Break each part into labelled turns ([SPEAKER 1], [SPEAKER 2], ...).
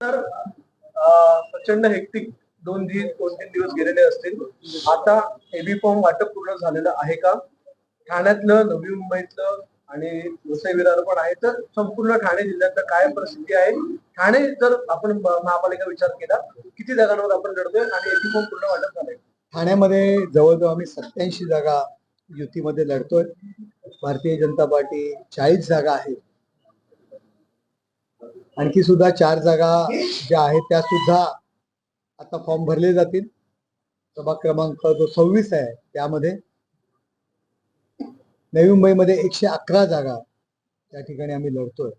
[SPEAKER 1] तर प्रचंड हेक्टिक दोन दिवस दोन तीन दिवस गेलेले असतील. आता एबी फॉर्म वाटप पूर्ण झालेलं आहे का? ठाण्यातलं नवी मुंबईतलं आणि वसई विरार पण आहे. तर संपूर्ण ठाणे जिल्ह्यातलं काय परिस्थिती आहे? ठाणे जर आपण महापालिका विचार केला किती जागांवर आपण लढतोय आणि एबी फॉर्म पूर्ण वाटप झालंय?
[SPEAKER 2] ठाण्यामध्ये जवळजवळ आम्ही सत्याऐंशी जागा युतीमध्ये लढतोय. भारतीय जनता पार्टी चाळीस जागा आहेत. आणखी सुद्धा चार जागा ज्या आहेत त्या सुद्धा आता फॉर्म भरले जातील. सभा क्रमांक जो सव्वीस आहे त्यामध्ये नवी मुंबईमध्ये एकशे अकरा जागा त्या ठिकाणी आम्ही लढतोय.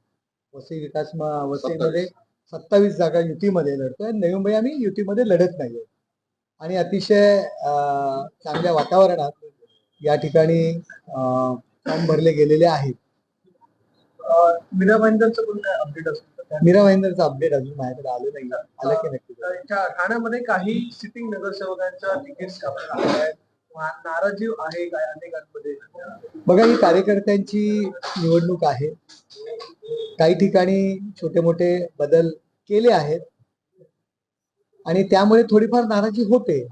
[SPEAKER 2] वसई विकास वसईमध्ये सत्तावीस जागा युतीमध्ये लढतोय. नवी मुंबई आम्ही युतीमध्ये लढत नाहीये. आणि अतिशय चांगल्या वातावरणात या ठिकाणी फॉर्म भरले गेलेले आहेत.
[SPEAKER 1] अं, मीरा अपडेट असतो?
[SPEAKER 2] मीरा भाईंदरचा अपडेट अजून माझ्याकडे आलं नाही. आलं की नक्की
[SPEAKER 1] ठाण्यामध्ये काही सिटिंग नगरसेवकांच्या तिकीट आहेत. आहे काय अनेकांमध्ये?
[SPEAKER 2] बघा ही कार्यकर्त्यांची निवडणूक आहे. काही ठिकाणी छोटे मोठे बदल केले आहेत. आणि त्यामुळे थोडीफार नाराजी होते.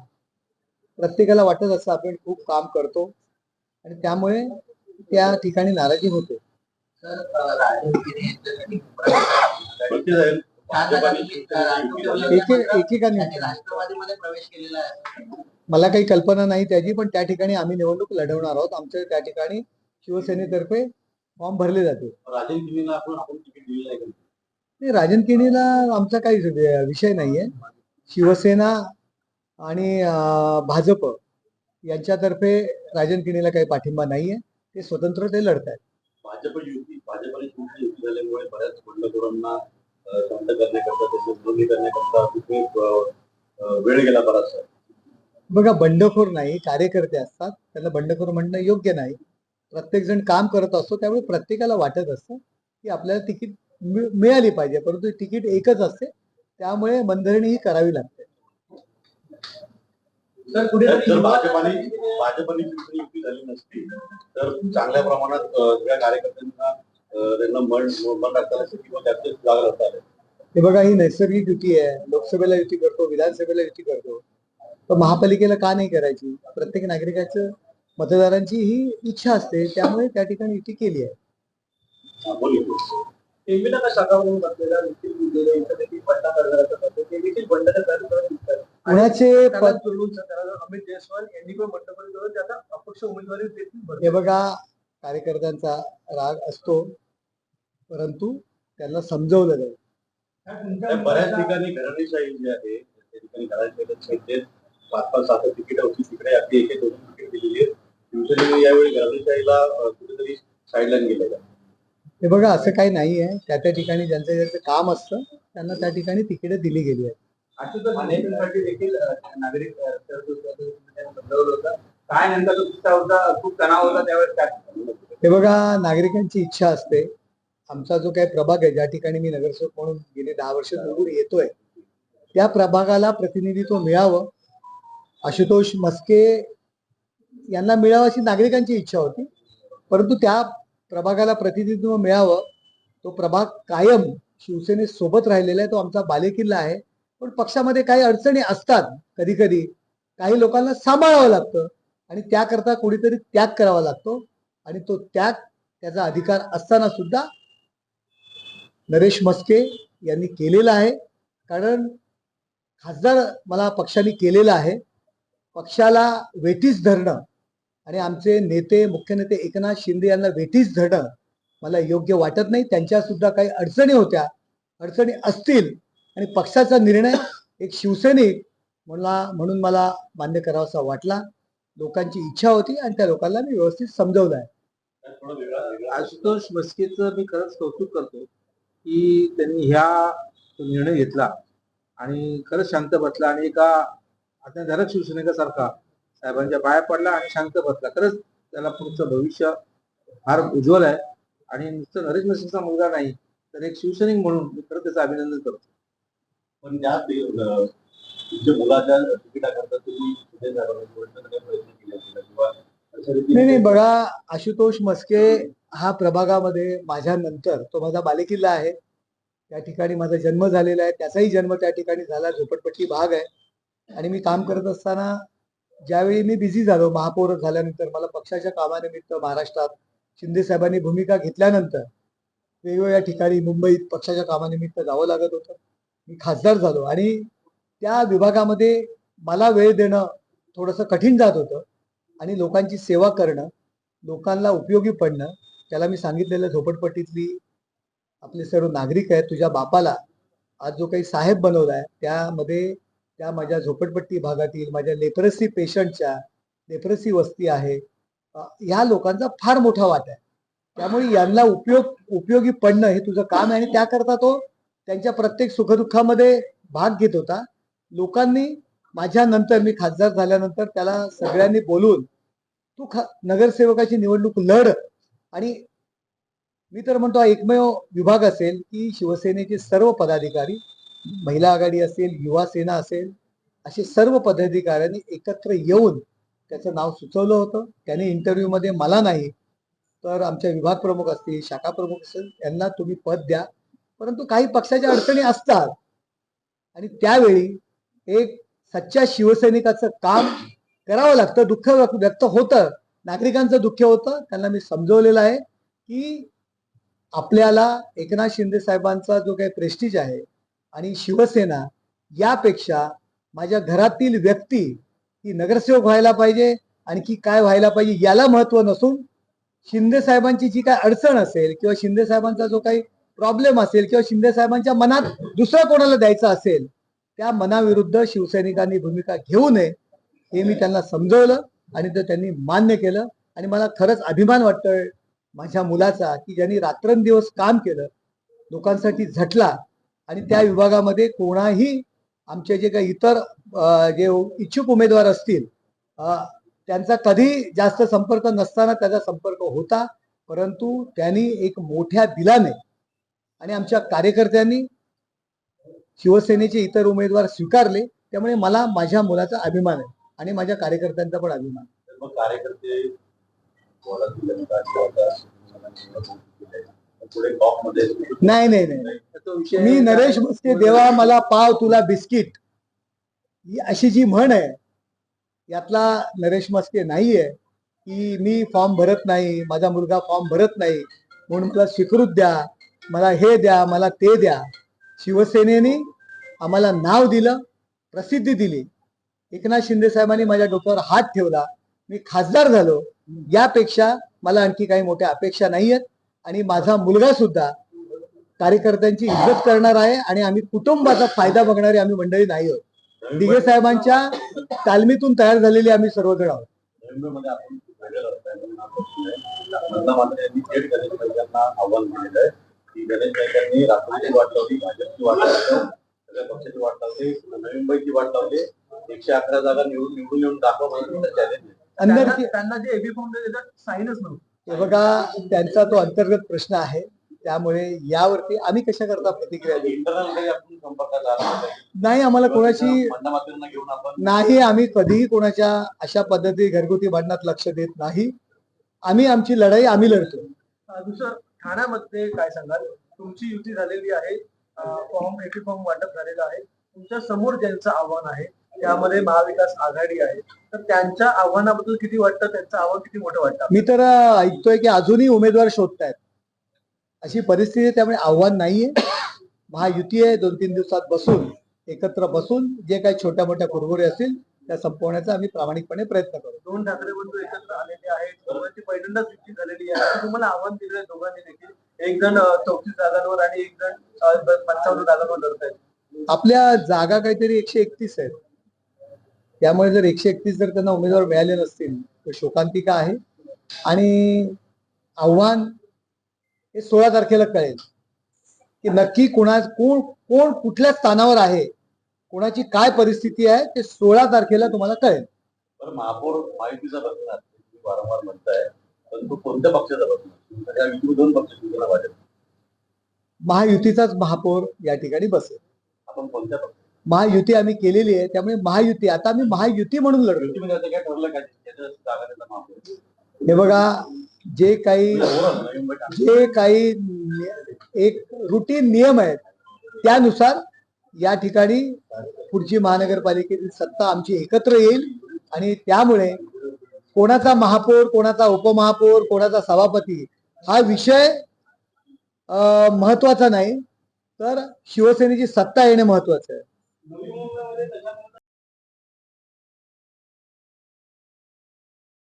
[SPEAKER 2] प्रत्येकाला वाटत असं आपण खूप काम करतो. आणि त्यामुळे त्या ठिकाणी नाराजी होते.
[SPEAKER 3] राष्ट्रवादीमध्ये प्रवेश केलेला आहे.
[SPEAKER 2] मला काही कल्पना नाही त्याची पण त्या ठिकाणी आम्ही निवडणूक लढवणार आहोत. आमच्या त्या ठिकाणी शिवसेनेतर्फे फॉर्म भरले जाते? नाही, राजन किनीला आमचा काही विषय नाहीये. शिवसेना आणि भाजप यांच्यातर्फे राजन किनीला काही पाठिंबा नाहीये. ते स्वतंत्र ते लढत आहेत
[SPEAKER 3] भाजप युती युती झाल्यामुळे बऱ्याच बंडखोरांना शांत करण्याकरता त्यांची विरोधी करण्याकरता अं, वेळ गेला बराचसा
[SPEAKER 2] बघा बंडखोर नाही कार्यकर्ते असतात त्यांना बंडखोर म्हणणं योग्य नाही. प्रत्येक जण काम करत असतो त्यामुळे प्रत्येकाला वाटत असतं की आपल्याला तिकीट मिळ- मिळाली पाहिजे परंतु तिकीट एकच असते त्यामुळे बंधरणी ही करावी लागते.
[SPEAKER 3] जर भाजपाने भाजपने युती झाली नसती तर चांगल्या प्रमाणात सगळ्या कार्यकर्त्यांना त्यांना मन मन असतं किंवा त्याचे
[SPEAKER 2] हे बघा ही नैसर्गिक युती आहे. लोकसभेला युती करतो विधानसभेला युती करतो. तर महापालिकेला का नाही करायची? प्रत्येक नागरिकाचं मतदारांची ही इच्छा असते. त्यामुळे त्या ठिकाणी युती केली आहे.
[SPEAKER 3] हा, बोल. इथे.
[SPEAKER 1] टीव्हीला का शाखावरून बसलेला निखिल गुंडेले यांचं देखील बंड करण्याचं करतो ते देखील बंडने चालू करत दिसतात
[SPEAKER 2] कुणाचे
[SPEAKER 1] त्याला
[SPEAKER 2] पद
[SPEAKER 1] जोडून त्याला अमित जयस्वाल यांनी पण भरली.
[SPEAKER 2] हे बघा कार्यकर्त्यांचा राग असतो. परंतु त्यांना समजवलं जाईल
[SPEAKER 3] बऱ्याच ठिकाणी घराणेशाही जी आहे त्या ठिकाणी घराणेशाही पाच पाच सात तिकीट होती तिकडे अगदी एक एक दोन तिकीट दिलेली आहेत. शिवसेनेने यावेळी घराणेशाहीला कुठेतरी साईडलाईन केलेलं आहे.
[SPEAKER 2] हे बघा असं काही नाही आहे. त्या त्या ठिकाणी ज्यांचं ज्यांचं काम असतं त्यांना त्या ठिकाणी तिकीटं दिली गेली आहेत.
[SPEAKER 1] अनेकांसाठी देखील नागरिक काय किस्सा होता खूप तणाव होता त्यावेळेस
[SPEAKER 2] हे बघा नागरिकांची इच्छा असते. आमचा जो काही प्रभाग आहे ज्या ठिकाणी मी नगरसेवक म्हणून गेले दहा वर्ष निवडून येतोय त्या प्रभागाला प्रतिनिधित्व मिळावं आशुतोष मस्के यांना मिळावं अशी नागरिकांची इच्छा होती. परंतु त्या प्रभागाला प्रतिनिधित्व मिळावं तो प्रभाग कायम शिवसेनेसोबत राहिलेला आहे तो आमचा बालेकिल्ला आहे. पण पक्षामध्ये काही अडचणी असतात कधी कधी काही लोकांना सांभाळावं लागतं आणि त्याकरता कोणीतरी त्याग करावा लागतो आणि तो त्याग त्याचा अधिकार असताना सुद्धा नरेश मस्के यांनी केलेलं आहे. कारण खासदार मला पक्षाने केलेलं आहे. पक्षाला वेठीस धरणं आणि आमचे नेते मुख्य नेते एकनाथ शिंदे यांना वेठीस धरणं मला योग्य वाटत नाही. त्यांच्या सुद्धा काही अडचणी होत्या. अडचणी असतील आणि पक्षाचा निर्णय एक शिवसैनिक मला म्हणून मला मान्य करावासा वाटला. लोकांची इच्छा होती आणि त्या लोकांना मी व्यवस्थित समजवलं आहे.
[SPEAKER 4] आशुतोष मस्केचं मी खरंच कौतुक करतो. की त्यांनी ह्या तो निर्णय घेतला आणि खरंच शांत बसला आणि एका आता धरक शिवसेनेसारखा साहेबांच्या पाया पडला आणि शांत बसला. खरंच त्याला पुढचं भविष्य फार उज्ज्वल आहे. आणि नुसतं नरेश मस्केचा मुलगा नाही तर एक शिवसैनिक म्हणून मी खरं त्याचं अभिनंदन करतो.
[SPEAKER 3] पण त्या तुमच्या मुलाच्या तिकिटाकरता तुम्ही
[SPEAKER 2] नाही नाही बघा आशुतोष मस्के हा प्रभागामध्ये माझ्या नंतर तो माझा बालेकिल्ला आहे. त्या ठिकाणी माझा जन्म झालेला आहे. त्याचाही जन्म त्या ठिकाणी झाला. झोपडपट्टी भाग आहे. आणि मी काम करत असताना ज्यावेळी मी बिझी झालो महापौर झाल्यानंतर मला पक्षाच्या कामानिमित्त महाराष्ट्रात शिंदे साहेबांनी भूमिका घेतल्यानंतर वेगवेगळ्या ठिकाणी मुंबईत पक्षाच्या कामानिमित्त जावं लागत होतं. मी खासदार झालो आणि त्या विभागामध्ये मला वेळ देणं थोडंसं कठीण जात होतं. आणि लोकांची सेवा करणं लोकांना उपयोगी पडणं त्याला मी सांगितलेलं झोपडपट्टीतली आपले सर्व नागरिक आहेत तुझ्या बापाला आज जो काही साहेब बनवलाय त्यामध्ये त्या माझ्या झोपडपट्टी भागातील माझ्या लेप्रसी पेशंटच्या लेप्रसी वस्ती आहे. ह्या लोकांचा फार मोठा वाटा आहे. त्यामुळे यांना उपयोग उपयोगी पडणं हे तुझं काम आहे आणि त्याकरता तो त्यांच्या प्रत्येक सुखदुःखामध्ये भाग घेत होता. लोकांनी माझ्या नंतर मी खासदार झाल्यानंतर त्याला सगळ्यांनी बोलून तू ख नगरसेवकाची निवडणूक लढ. आणि मी तर म्हणतो हा एकमेव विभाग असेल की शिवसेनेचे सर्व पदाधिकारी महिला आघाडी असेल युवा सेना असेल असे सर्व पदाधिकाऱ्यांनी एकत्र येऊन त्याचं नाव सुचवलं होतं. त्याने इंटरव्ह्यूमध्ये मला नाही तर आमच्या विभाग प्रमुख असतील शाखा प्रमुख असतील यांना तुम्ही पद द्या. परंतु काही पक्षाच्या अडचणी असतात. आणि त्यावेळी एक सच्च्या शिवसैनिकाचं काम करावं लागतं दुःख व्यक्त व्यक्त होतं. नागरिकांचं दुःख होतं. त्यांना मी समजवलेलं आहे की आपल्याला एकनाथ शिंदे साहेबांचा जो काही प्रेस्टिज आहे आणि शिवसेना यापेक्षा माझ्या घरातील व्यक्ती ही नगरसेवक व्हायला पाहिजे आणखी काय व्हायला पाहिजे याला महत्त्व नसून शिंदे साहेबांची जी काय अडचण असेल किंवा शिंदे साहेबांचा जो काही प्रॉब्लेम असेल किंवा शिंदे साहेबांच्या मनात दुसरं कोणाला द्यायचं असेल त्या मनाविरुद्ध शिवसैनिकांनी भूमिका घेऊ नये हे मी त्यांना समजवलं. आणि ते त्यांनी मान्य केलं आणि मला खरंच अभिमान वाटतोय माझ्या मुलाचा की ज्यांनी रात्रंदिवस काम केलं लोकांसाठी झटला आणि त्या विभागामध्ये कोणाही आमचे जे काही इतर जे इच्छुक उमेदवार असतील त्यांचा कधी जास्त संपर्क नसताना त्याचा संपर्क होता परंतु त्यांनी एक मोठ्या दिलाने आणि आमच्या कार्यकर्त्यांनी शिवसेनेचे इतर उमेदवार स्वीकारले त्यामुळे मला माझ्या मुलाचा अभिमान आहे. आणि माझ्या कार्यकर्त्यांचा पण अभिमान.
[SPEAKER 3] कार्यकर्ते
[SPEAKER 2] नाही नाही नाही. मी नरेश मस्के देवा मला पाव तुला बिस्किट. ही अशी जी म्हण आहे यातला नरेश मस्के नाहीये की मी फॉर्म भरत नाही माझा मुलगा फॉर्म भरत नाही म्हणून मला स्वीकृत द्या मला हे द्या मला ते द्या. शिवसेनेने आम्हाला नाव दिलं प्रसिद्धी दिली. एकनाथ शिंदे साहेबांनी माझ्या डोक्यावर हात ठेवला. मी खासदार झालो. यापेक्षा मला आणखी काही मोठ्या अपेक्षा नाही आहेत आणि माझा मुलगा सुद्धा कार्यकर्त्यांची इज्जत करणार आहे आणि आम्ही कुटुंबाचा फायदा बघणारी आम्ही मंडळी नाही आहोत. दिघे साहेबांच्या तालमीतून तयार झालेली आम्ही सर्वजण आहोत.
[SPEAKER 3] आव्हान सगळ्या पक्षाची वाट लावली नवी मुंबईची वाट लावली एकशे अकरा जागा निवडून निवडून येऊन दाखवा म्हणून चॅलेंज आहे.
[SPEAKER 1] त्यांना जे एबी फॉर्म त्याच्यात साईनच नव्हतं.
[SPEAKER 2] बघा त्यांचा तो अंतर्गत प्रश्न आहे. त्यामुळे यावरती आम्ही कशा करता प्रतिक्रिया देऊ?
[SPEAKER 3] नाही.
[SPEAKER 2] नाही आम्हाला कोणाची
[SPEAKER 3] आपण
[SPEAKER 2] नाही आम्ही कधीही कोणाच्या अशा पद्धती घरगुती भांडणात लक्ष देत नाही. आम्ही आमची लढाई आम्ही लढतो.
[SPEAKER 1] दुसरं ठाण्यामध्ये काय सांगाल? तुमची युती झालेली आहे. फॉर्म एपी फॉर्म वाटप झालेलं आहे. तुमच्यासमोर ज्यांचं आव्हान आहे त्यामध्ये महाविकास आघाडी आहे. तर त्यांच्या आव्हानाबद्दल किती वाटतं? त्यांचं आव्हान किती मोठं वाटतं
[SPEAKER 2] मी तर ऐकतोय की अजूनही उमेदवार शोधतायत. अशी परिस्थिती त्यामुळे आव्हान नाहीये. महायुती आहे दोन तीन दिवसात बसून एकत्र बसून जे काही छोट्या मोठ्या कुरबुरे असतील त्या संपवण्याचा आम्ही प्रामाणिकपणे प्रयत्न करू.
[SPEAKER 1] दोन ठाकरे बंधू एकत्र आलेले आहेत. दोघांची पहिल्यांदाच युती झालेली आहे. तुम्हाला आव्हान दिलेलं आहे दोघांनी देखील. एक जण चौतीस जागांवर आणि एक जण पंचावन्न जागांवर लढत आहेत.
[SPEAKER 2] आपल्या जागा काहीतरी एकशे एकतीस आहेत. त्यामुळे जर एकशे एकतीस जर त्यांना उमेदवार मिळाले नसतील तर शोकांतिका आहे? आणि आव्हान हे सोळा तारखेला कळेल की नक्की कोणा कोण कोण कुठल्या स्थानावर आहे? कोणाची काय परिस्थिती आहे? ते सोळा तारखेला तुम्हाला कळेल.
[SPEAKER 3] महापौर तुम्ही वारंवार म्हणताय. कोणत्या पक्षाचा युतीमध्ये दोन पक्ष
[SPEAKER 2] महायुतीचाच महापौर या ठिकाणी बसेल.
[SPEAKER 3] आपण कोणत्या पक्ष
[SPEAKER 2] महायुती आम्ही केलेली आहे त्यामुळे महायुती आता आम्ही महायुती म्हणून लढलो.
[SPEAKER 3] महापौर
[SPEAKER 2] हे बघा जे काही जे काही एक रुटीन नियम आहेत त्यानुसार या ठिकाणी पुढची महानगरपालिकेतील सत्ता आमची एकत्र येईल आणि त्यामुळे कोणाचा महापौर कोणाचा उपमहापौर कोणाचा सभापती हा विषय महत्त्वाचा नाही तर शिवसेनेची सत्ता येणे महत्वाचं आहे.